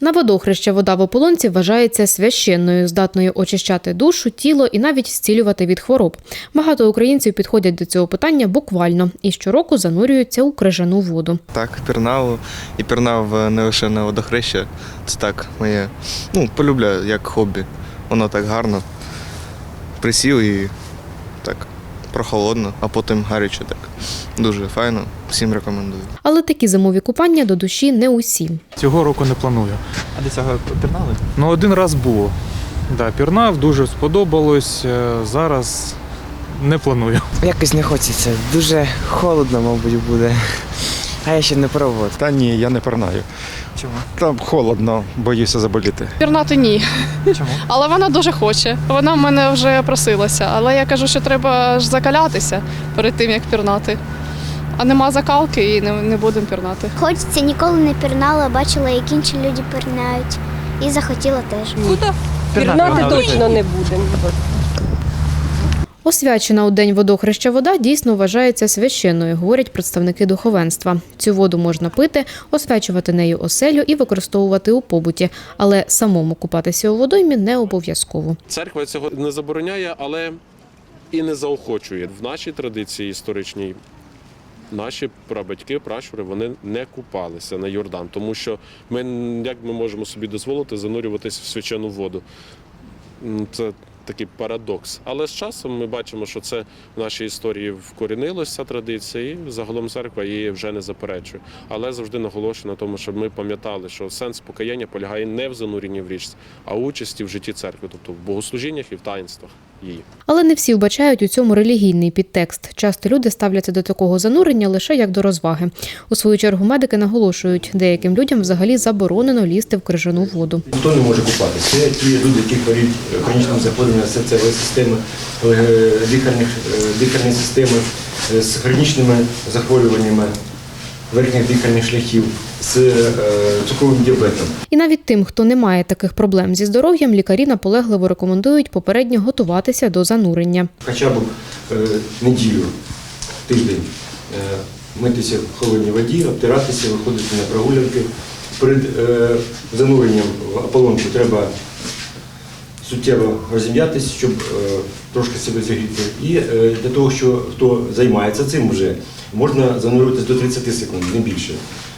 На водохреща вода в ополонці вважається священною, здатною очищати душу, тіло і навіть зцілювати від хвороб. Багато українців підходять до цього питання буквально і щороку занурюються у крижану воду. Так, пірнав і пірнав е, не лише на водохреща. Це так моє. Ну, полюбляю як хобі. Воно так гарно. Присів і так прохолодно, а потім гаряче так. Дуже файно. Всім рекомендую. Але такі зимові купання до душі не усім. Цього року не планую. А до цього пірнали? Ну, один раз було. Да, пірнав, дуже сподобалось. Е, Зараз не планую. Якось не хочеться. Дуже холодно, мабуть, буде. А я ще не пробував. Та ні, я не пірнаю. Чому? Там холодно, боюся заболіти. Пірнати ні. Чому? Але вона дуже хоче. Вона в мене вже просилася. Але я кажу, що треба ж закалятися перед тим, як пірнати. А нема закалки і не, не будемо пірнати. Хочеться, ніколи не пірнала, бачила, як інші люди пірнають. І захотіла теж. Пірнати точно не будемо. Освячена у день водохреща вода дійсно вважається священною, говорять представники духовенства. Цю воду можна пити, освячувати нею оселю і використовувати у побуті, але самому купатися у водоймі не обов'язково. Церква цього не забороняє, але і не заохочує. В нашій традиції історичній наші прабатьки, пращури, вони не купалися на Йордан, тому що ми як ми можемо собі дозволити занурюватися в свячену воду. Це такий парадокс. Але з часом ми бачимо, що це в нашій історії вкорінилося традиція, і загалом церква її вже не заперечує. Але завжди наголошую на тому, щоб ми пам'ятали, що сенс покаяння полягає не в зануренні в річці, а у участі в житті церкви, тобто в богослужіннях і в таїнствах її. Але не всі вбачають у цьому релігійний підтекст. Часто люди ставляться до такого занурення лише як до розваги. У свою чергу медики наголошують, деяким людям взагалі заборонено лізти в крижану воду. Хто не може купатися? Це ті люди, які хворіють хронічним захворюванням серцевої системи, е, дихальних, е, дихальної системи, е, з хронічними захворюваннями верхніх дихальних шляхів, з е, цукровим діабетом. І навіть тим, хто не має таких проблем зі здоров'ям, лікарі наполегливо рекомендують попередньо готуватися до занурення. Хоча б е, неділю, тиждень е, митися в холодній воді, обтиратися, виходити на прогулянки. Перед зануренням в ополонку треба суттєво розім'ятися, щоб е, трошки себе зігріти. І е, для того, що хто займається цим вже, можна занурюватися до 30 секунд, не більше.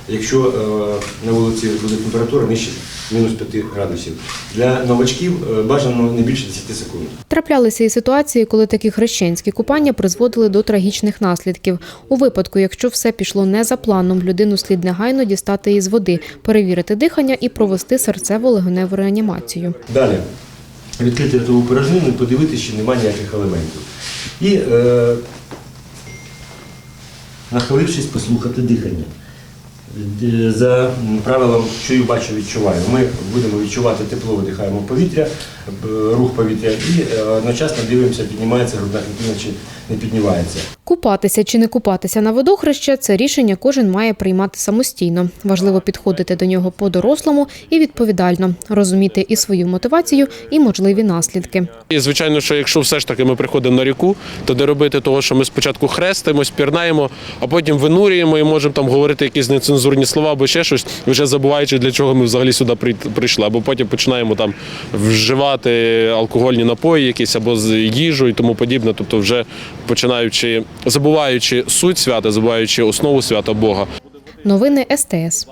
Якщо е, на вулиці буде температура нижче мінус 5 градусів. Для новачків бажано не більше 10 секунд. Траплялися і ситуації, коли такі хрещенські купання призводили до трагічних наслідків. У випадку, якщо все пішло не за планом, людину слід негайно дістати із води, перевірити дихання і провести серцево-легеневу реанімацію. Далі відкрити ротову порожнину і подивитися, чи немає ніяких елементів. І е, нахилившись, послухати дихання. За правилом чую, бачу, відчуваю. Ми будемо відчувати тепло, видихаємо повітря, рух повітря і е, одночасно дивимося, піднімається грудна клітина чи не піднімається. Купатися чи не купатися на водохреща це рішення кожен має приймати самостійно. Важливо підходити до нього по-дорослому і відповідально, розуміти і свою мотивацію, і можливі наслідки. І звичайно, що якщо все ж таки ми приходимо на ріку, то не робити того, що ми спочатку хрестимось, пірнаємо, а потім винурюємо і можемо там говорити якісь нецензурні слова або ще щось, вже забуваючи, для чого ми взагалі сюди при- прийшли. Або потім починаємо там вживати алкогольні напої, якісь або з їжу і тому подібне. Тобто, вже починаючи забуваючи суть свята, забуваючи основу свята Бога. Новини СТС.